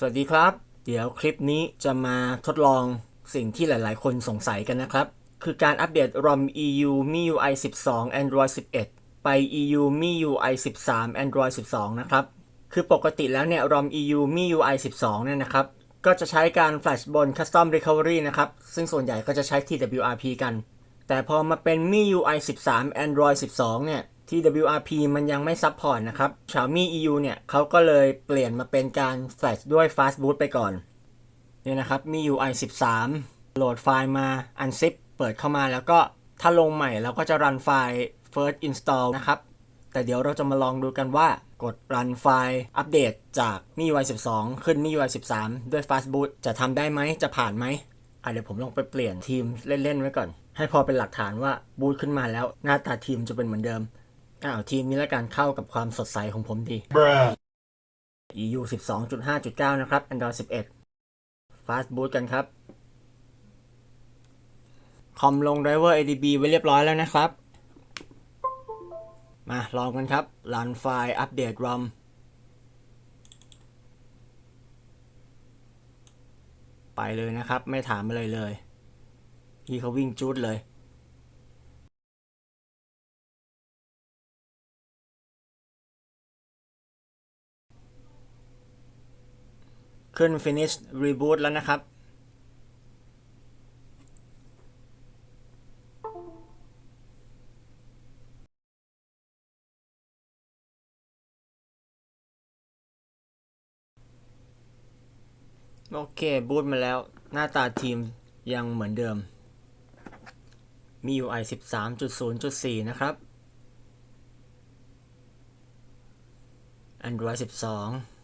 สวัสดีครับ เดี๋ยวคลิปนี้จะมาทดลองสิ่งที่หลาย ๆ คนสงสัยกันนะครับ คือการอัปเดต ROM EU MIUI 12 Android 11 ไป EU MIUI 13 Android 12 นะครับ คือปกติแล้วเนี่ย ROM EU MIUI 12 เนี่ยนะครับ ก็จะใช้การ Flash บน Custom Recovery นะครับ ซึ่งส่วนใหญ่ก็จะใช้ TWRP กัน แต่พอมาเป็น MIUI 13 Android 12 เนี่ย TWRP มันยังไม่ซัพพอร์ตนะครับ Xiaomi EU เนี่ยเขาก็เลยเปลี่ยนมาเป็นการ Flash ด้วย Fast Boot ไปก่อน เนี่ยนะครับ MIUI 13 โหลดไฟล์มา unzip เปิดเข้ามาแล้วก็ถ้าลงใหม่เราก็จะรันไฟล์ first install นะครับ แต่เดี๋ยวเราจะมาลองดูกันว่ากดรันไฟล์อัปเดตจาก MIUI 12 ขึ้น MIUI 13 ด้วย Fast Boot จะทำได้ไหม จะผ่านไหมอะเดี๋ยวผมลองไปเปลี่ยนทีมเล่น ๆ ไว้ก่อน ให้พอเป็นหลักฐานว่าบูตขึ้นมาแล้วหน้าตาทีมจะเป็นเหมือนเดิม อ้าวทีมนี้ละกันเข้ากับความสดใสของผมดี Bruh. EU 12.5.9 นะครับ Android 11 Fast Boot กันครับ คอมลง driver ADB ไว้เรียบร้อยแล้วนะครับ มาลองกันครับ รันไฟล์อัปเดต ROM ไปเลยนะครับ ไม่ถามอะไรเลย พี่เขาวิ่งจูดเลย ขึ้น finish reboot แล้วนะครับ โอเค บูตมาแล้ว หน้าตาทีมยังเหมือนเดิม มี UI 13.0.4 นะครับ Android 12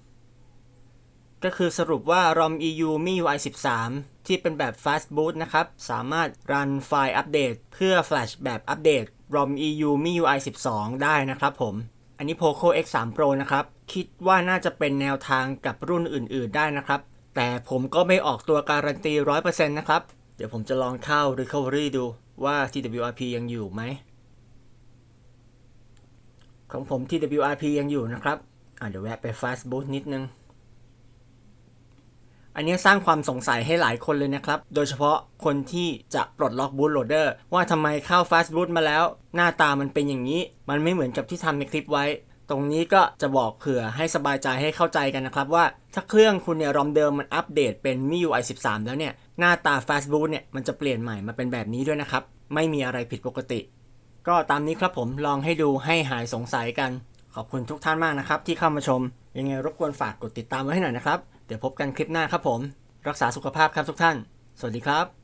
ก็คือสรุปว่า ROM EU MIUI 13 ที่เป็นแบบ Fast Boot นะครับ สามารถรันไฟล์อัปเดต เพื่อ Flash แบบอัปเดต ROM EU MIUI 12 ได้นะครับผม อันนี้ Poco X3 Pro นะครับ คิดว่าน่าจะเป็นแนวทางกับรุ่นอื่น ๆ ได้นะครับ แต่ผมก็ไม่ออกตัวการันตี 100%นะครับ เดี๋ยวผมจะลองเข้า Recovery ดูว่า TWRP ยังอยู่ไหม ของผม TWRP ยังอยู่นะครับ อะเดี๋ยวแวะไป Fast Boot นิดนึง อันนี้สร้างความสงสัยให้หลายคนเลยนะครับ โดยเฉพาะคนที่จะปลดล็อก bootloader ว่าทำไมเข้า fast boot มาแล้ว หน้าตามันเป็นอย่างนี้ มันไม่เหมือนกับที่ทำในคลิปไว้ ตรงนี้ก็จะบอกเผื่อให้สบายใจให้เข้าใจกันนะครับว่า ถ้าเครื่องคุณเนี่ยรอมเดิมมันอัปเดตเป็น MIUI 13 แล้วเนี่ย หน้าตา fast boot เนี่ยมันจะเปลี่ยนใหม่มาเป็นแบบนี้ด้วยนะครับ ไม่มีอะไรผิดปกติ ก็ตามนี้ครับผมลองให้ดูให้หายสงสัยกัน ขอบคุณทุกท่านมากนะครับที่เข้ามาชม ยังไงรบกวนฝากกดติดตามไว้ให้หน่อยนะครับ ดี๋ยวพบกันคลิปหน้าครับผม รักษาสุขภาพครับทุกท่าน สวัสดีครับ